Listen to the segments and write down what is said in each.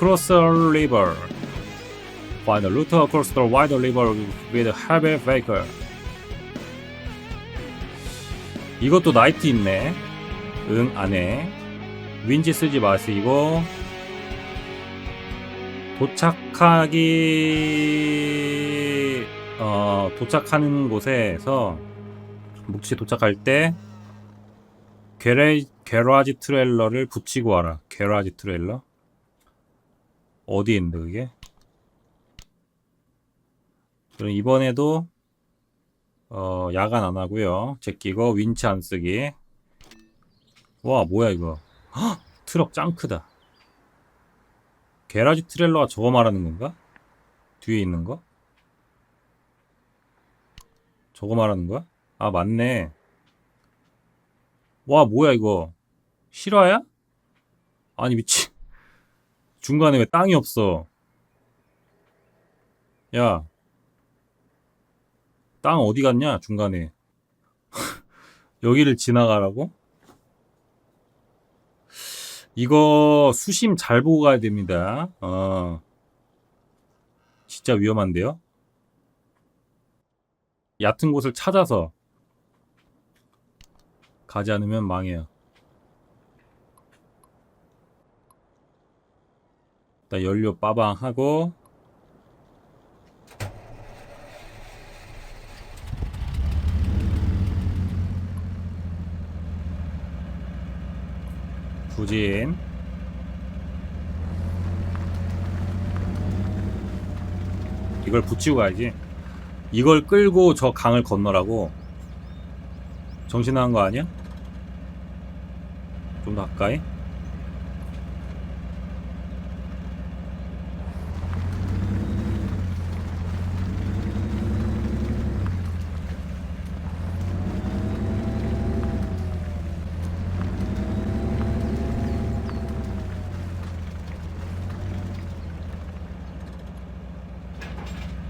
across the river. Find the route across the wide river with heavy vehicle. 이것도 나이트 있네. 응, 안 해. 윈지 쓰지 마시고. 도착하기, 어, 도착하는 곳에서, 묵시 도착할 때, 게레, 게라지 트레일러를 붙이고 와라. 게라지 트레일러? 어디 있는데, 그게? 그럼 이번에도, 어, 야간 안 하고요. 제끼고, 윈치 안 쓰기. 와, 뭐야, 이거. 헉! 트럭 짱 크다. 게라지 트레일러가 저거 말하는 건가? 뒤에 있는 거? 저거 말하는 거야? 아, 맞네. 와, 뭐야, 이거. 실화야? 아니, 미친. 중간에 왜 땅이 없어? 야. 땅 어디 갔냐, 중간에. 여기를 지나가라고? 이거 수심 잘 보고 가야 됩니다. 어. 진짜 위험한데요? 얕은 곳을 찾아서 가지 않으면 망해요. 일단 연료 빠방 하고. 부진. 이걸 붙이고 가야지. 이걸 끌고 저 강을 건너라고. 정신 나간 거 아니야? 좀 더 가까이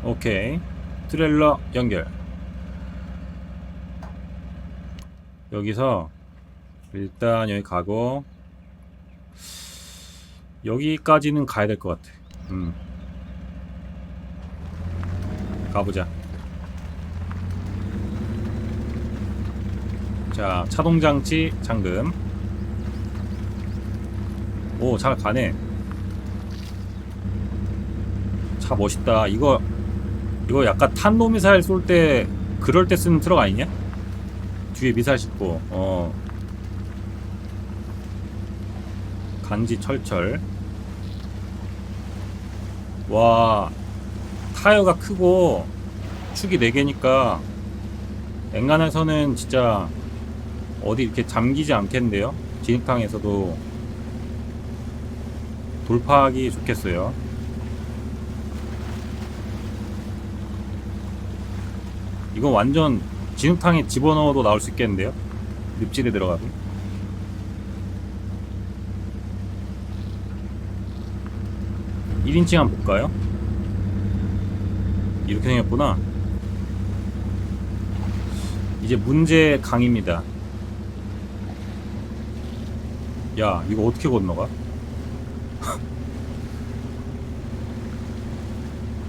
오케이 트레일러 연결. 여기서 일단 여기 가고 여기까지는 가야 될 것 같아. 음. 가보자. 자 차동장치 잠금. 오 잘 가네. 차 멋있다. 이거 이거 약간 탄도미사일 쏠 때 그럴 때 쓰는 트럭 아니냐? 뒤에 미사일 싣고 어. 간지 철철. 와 타이어가 크고 축이 4개니까 엔간에서는 진짜 어디 이렇게 잠기지 않겠는데요? 진흙탕에서도 돌파하기 좋겠어요 이건 완전 진흙탕에 집어넣어도 나올 수 있겠는데요? 늪질에 들어가도. 일인칭 한번 볼까요? 이렇게 생겼구나. 이제 문제 강입니다. 야, 이거 어떻게 건너가?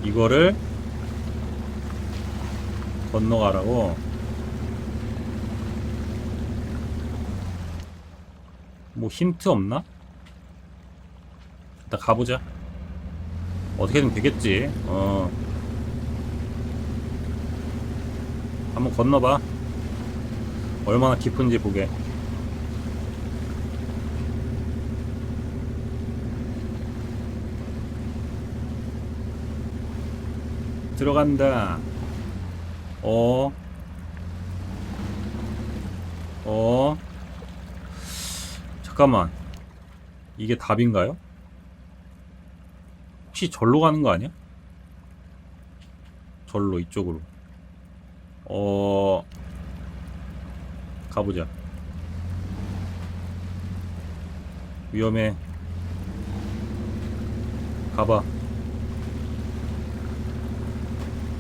이거를 건너가라고. 뭐 힌트 없나? 일단 가보자. 어떻게든 되겠지. 어. 한번 건너봐. 얼마나 깊은지 보게. 들어간다 어. 어. 잠깐만. 이게 답인가요? 혹시 절로 가는 거 아니야? 절로 이쪽으로. 어. 가보자. 위험해. 가봐.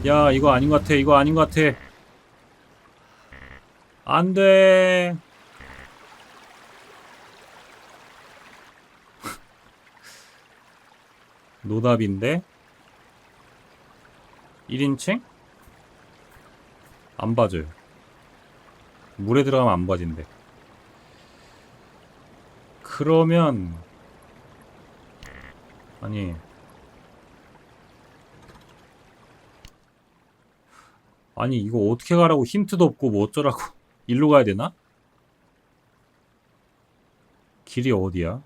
야, 이거 아닌 것 같아. 이거 아닌 것 같아. 안 돼. 노답인데 1인칭? 안 봐줘요. 물에 들어가면 안 봐진대. 그러면 아니 아니 이거 어떻게 가라고 힌트도 없고 뭐 어쩌라고 일로 가야 되나? 길이 어디야?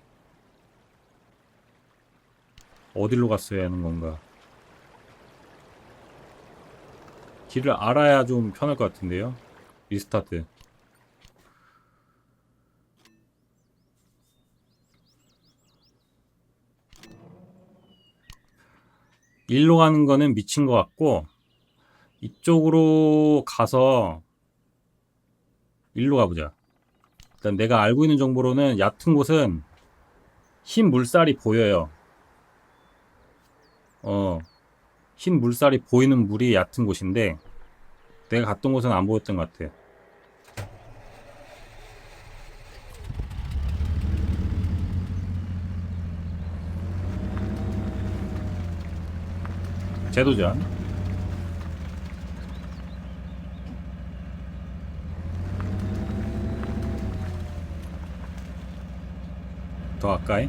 어디로 갔어야 하는 건가? 길을 알아야 좀 편할 것 같은데요. 리스타트. 일로 가는 거는 미친 것 같고 이쪽으로 가서 일로 가보자. 일단 내가 알고 있는 정보로는 얕은 곳은 흰 물살이 보여요. 어, 흰 물살이 보이는 물이 얕은 곳인데 내가 갔던 곳은 안 보였던 것 같아. 제도전. 더 가까이.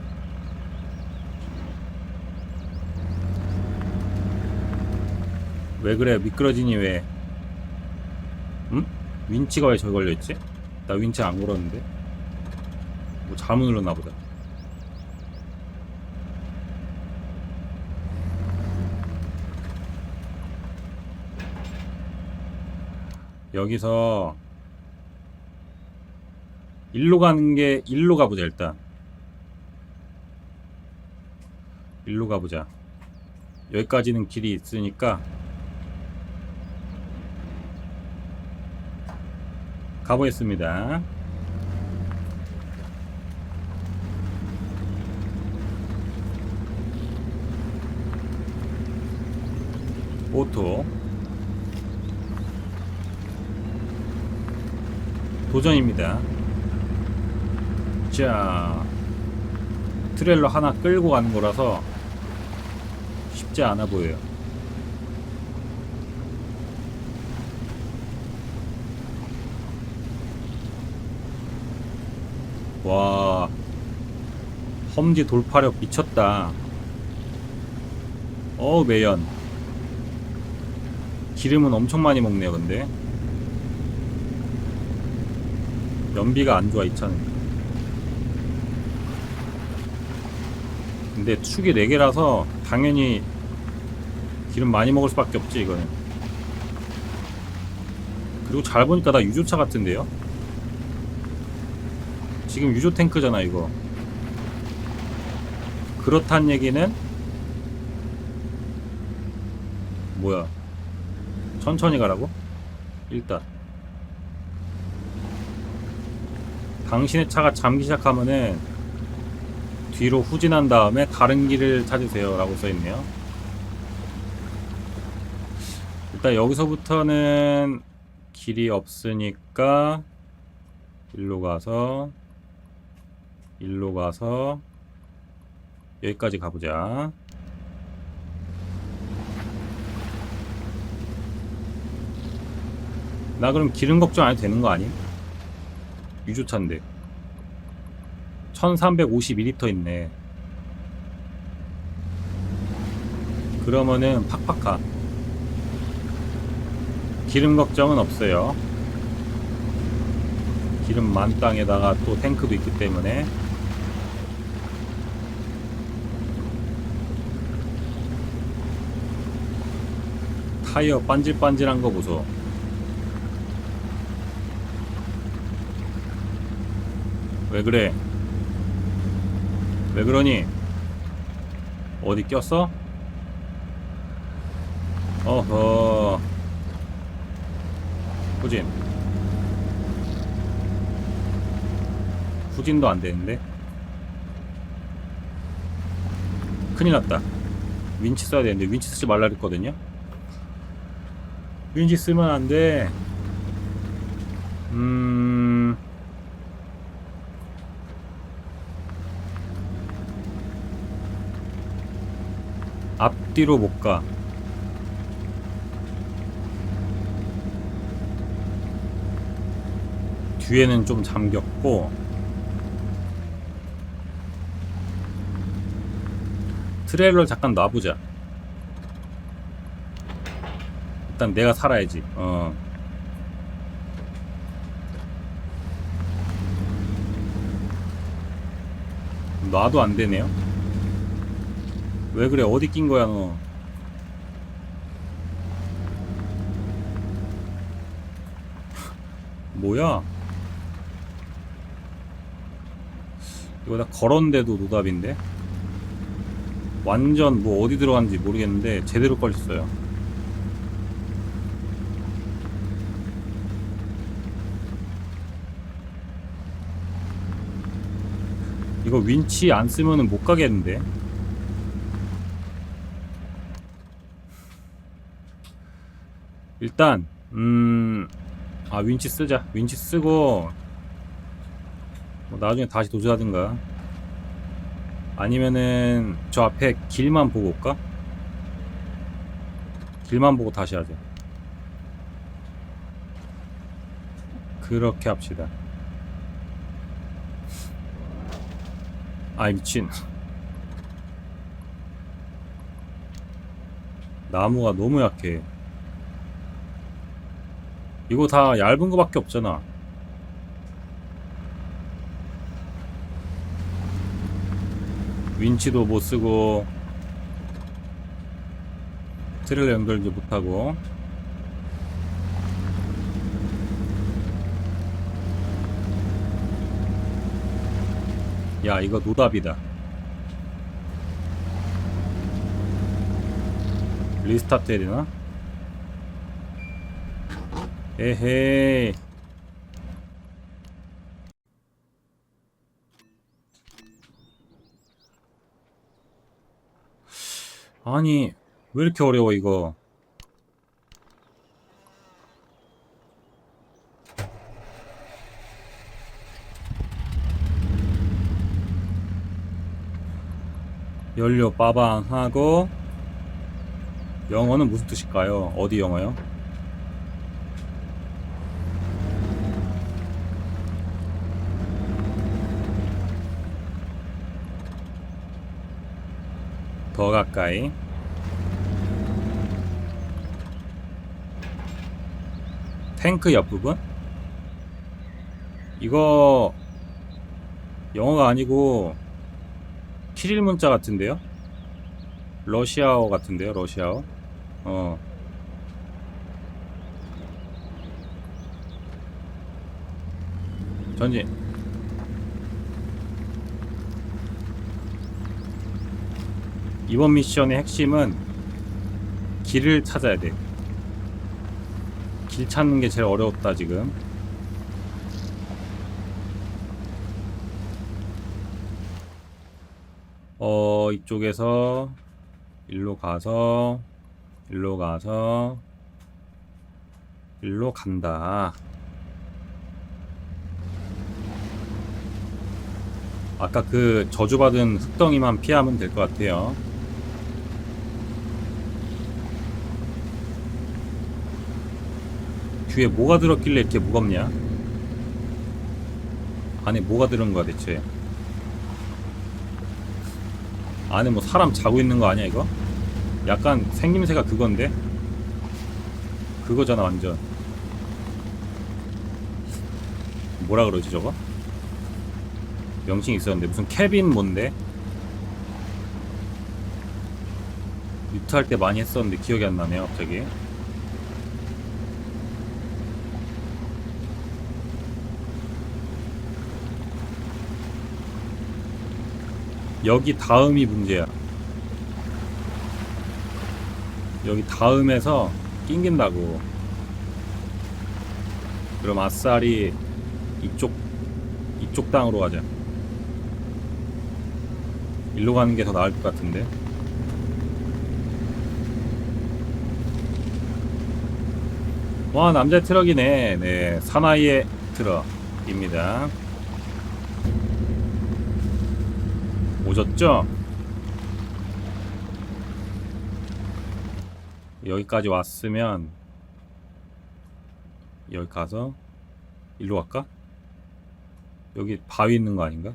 왜 그래 미끄러지니 왜? 응? 윈치가 왜 저기 걸려있지? 나 윈치 안 걸었는데 뭐 잘못 눌렀나 보다 여기서 일로 가는 게 일로 가보자 일단 일로 가보자 여기까지는 길이 있으니까 가보겠습니다. 오토 도전입니다. 자 트레일러 하나 끌고 가는 거라서 쉽지 않아 보여요. 와 험지 돌파력 미쳤다. 어우 매연. 기름은 엄청 많이 먹네요 근데. 연비가 안 좋아 이 차는. 근데 축이 4개라서 당연히 기름 많이 먹을 수밖에 없지 이거는. 그리고 잘 보니까 다 유조차 같은데요? 지금 유조 탱크잖아 이거. 그렇단 얘기는 뭐야? 천천히 가라고? 일단. 당신의 차가 잠기 시작하면은 뒤로 후진한 다음에 다른 길을 찾으세요 라고 써있네요 일단 여기서부터는 길이 없으니까 일로 가서 일로 가서 여기까지 가보자. 나 그럼 기름 걱정 안 해도 되는 거 아니? 유조차인데 1352리터 있네 그러면은 팍팍하 기름 걱정은 없어요. 기름 만땅에다가 또 탱크도 있기 때문에. 타이어 반질반질한 거 보소. 왜 그래? 왜 그러니? 어디 꼈어? 어허 후진. 후진도 안 되는데? 큰일 났다. 윈치 써야 되는데 윈치 쓰지 말라 그랬거든요? 윈치 쓰면 안돼. 음. 앞뒤로 못 가. 뒤에는 좀 잠겼고 트레일러 잠깐 놔보자. 일단 내가 살아야지. 어. 놔도 안 되네요. 왜 그래? 어디 낀 거야, 너? 뭐야? 이거 다 걸었는데도 노답인데? 완전 뭐 어디 들어갔는지 모르겠는데 제대로 걸렸어요. 이거 윈치 안 쓰면은 못 가겠는데? 일단 음... 아 윈치 쓰자 윈치 쓰고 뭐 나중에 다시 도전하든가. 아니면은 저 앞에 길만 보고 올까? 길만 보고 다시 하자. 그렇게 합시다. 아이 미친. 나무가 너무 약해. 이거 다 얇은 거밖에 없잖아 윈치도 못 쓰고 트레일러 연결도 못 하고. 야 이거 노답이다. 리스타트 해야 되나? 에헤이 아니 왜 이렇게 어려워 이거 연료 빠방 하고 영어는 무슨 뜻일까요? 어디 영어요? 더 가까이. 탱크 옆부분? 이거 영어가 아니고 키릴 문자 같은데요? 러시아어 같은데요 러시아어? 어. 전진 이번 미션의 핵심은 길을 찾아야 돼. 길 찾는 게 제일 어려웠다 지금. 어 이쪽에서 일로 가서 일로 가서 일로 간다. 아까 그 저주받은 흙덩이만 피하면 될 것 같아요. 뒤에 뭐가 들었길래 이렇게 무겁냐? 안에 뭐가 들은 거야 대체? 안에 뭐 사람 자고 있는 거 아니야 이거? 약간 생김새가 그건데? 그거잖아 완전 뭐라 그러지 저거? 명칭이 있었는데 무슨 캐빈 뭔데? 유트 할때 많이 했었는데 기억이 안 나네요 갑자기 여기 다음이 문제야. 여기 다음에서 낑긴다고. 그럼 아싸리 이쪽 이쪽 땅으로 가자. 일로 가는 게 더 나을 것 같은데. 와 남자 트럭이네. 네 사나이의 트럭입니다. 오셨죠? 여기까지 왔으면 여기 가서 일로 갈까? 여기 바위 있는 거 아닌가?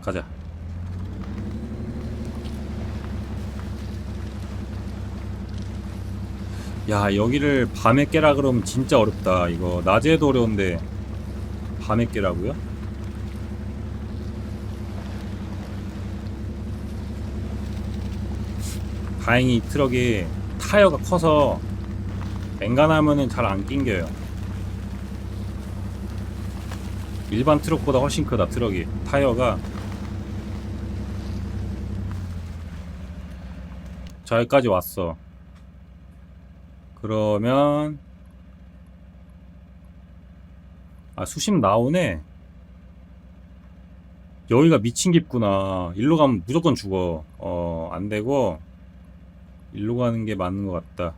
가자. 야, 여기를 밤에 깨라 그러면 진짜 어렵다. 이거 낮에도 어려운데 밤에 깨라고요? 다행히 이 트럭이 타이어가 커서 엔간하면은 잘 안 낑겨요. 일반 트럭보다 훨씬 크다 트럭이 타이어가 자 여기까지 왔어 그러면 아 수심 나오네. 여기가 미친 깊구나. 일로 가면 무조건 죽어. 어 안되고 일로 가는 게 맞는 것 같다.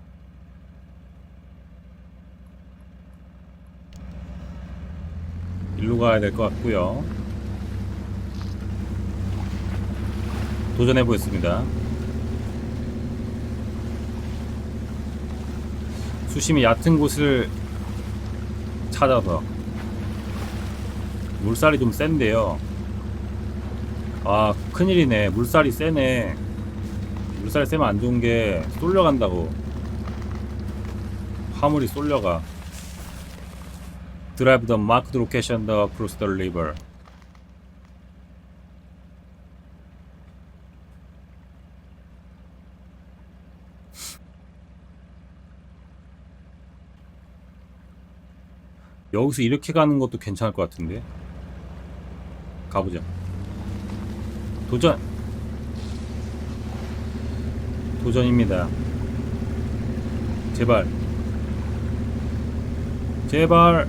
일로 가야 될 것 같고요. 도전해 보겠습니다 수심이 얕은 곳을 찾아서. 물살이 좀 센데요. 아 큰일이네. 물살이 세네. 물살이 세면 안 좋은 게 쏠려간다고. 화물이 쏠려가. Drive the marked location across the river 여기서 이렇게 가는 것도 괜찮을 것 같은데. 가보자. 도전. 도전입니다. 제발. 제발.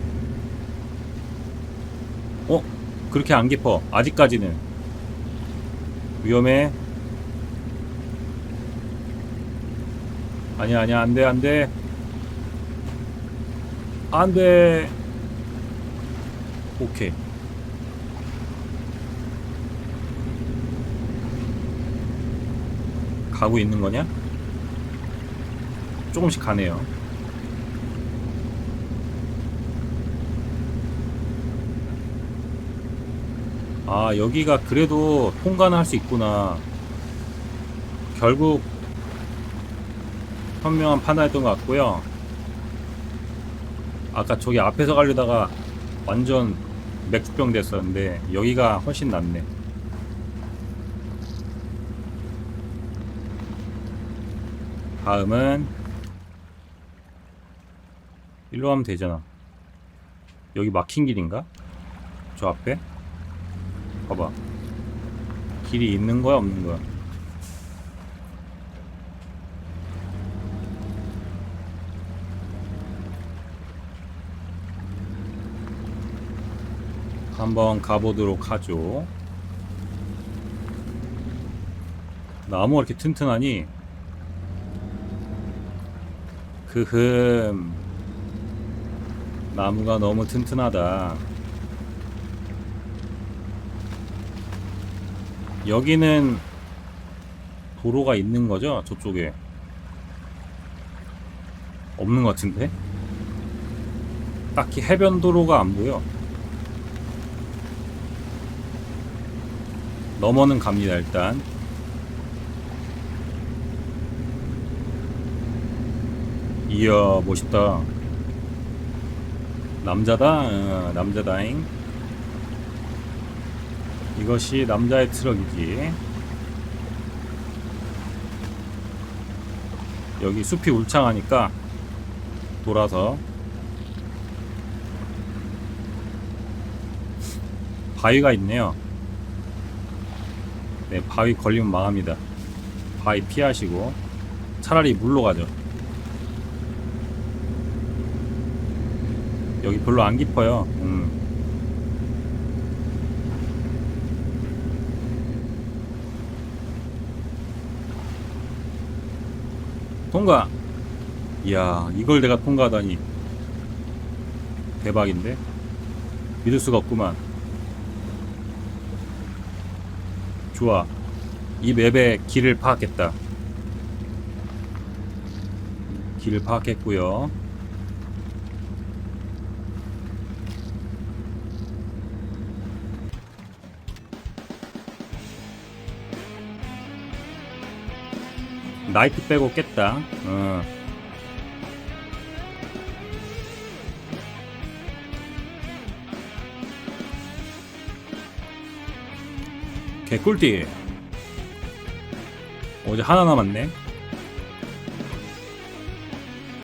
어? 그렇게 안 깊어. 아직까지는. 위험해. 아니야 아니야. 안돼 안돼. 안돼 오케이. 가고 있는 거냐? 조금씩 가네요. 아 여기가 그래도 통과는 할 수 있구나. 결국 현명한 판단했던 것 같고요. 아까 저기 앞에서 가려다가 완전 맥주병 됐었는데 여기가 훨씬 낫네 다음은 일로 가면 되잖아 여기 막힌 길인가? 저 앞에? 봐봐 길이 있는 거야 없는 거야 한번 가보도록 하죠 나무가 이렇게 튼튼하니 크흠 나무가 너무 튼튼하다 여기는 도로가 있는 거죠? 저쪽에 없는 것 같은데? 딱히 해변 도로가 안 보여 넘어는 갑니다 일단. 이야 멋있다. 남자다 어, 남자다잉. 이것이 남자의 트럭이지. 여기 숲이 울창하니까 돌아서 바위가 있네요 네 바위 걸리면 망합니다 바위 피하시고 차라리 물로 가죠 여기 별로 안 깊어요. 음. 통과. 이야, 이걸 내가 통과하다니. 대박인데? 믿을 수가 없구만. 좋아. 이 맵의 길을 파악했다. 길을 파악했고요. 나이트 빼고 깼다. 어. 개꿀띠. 어제 하나 남았네.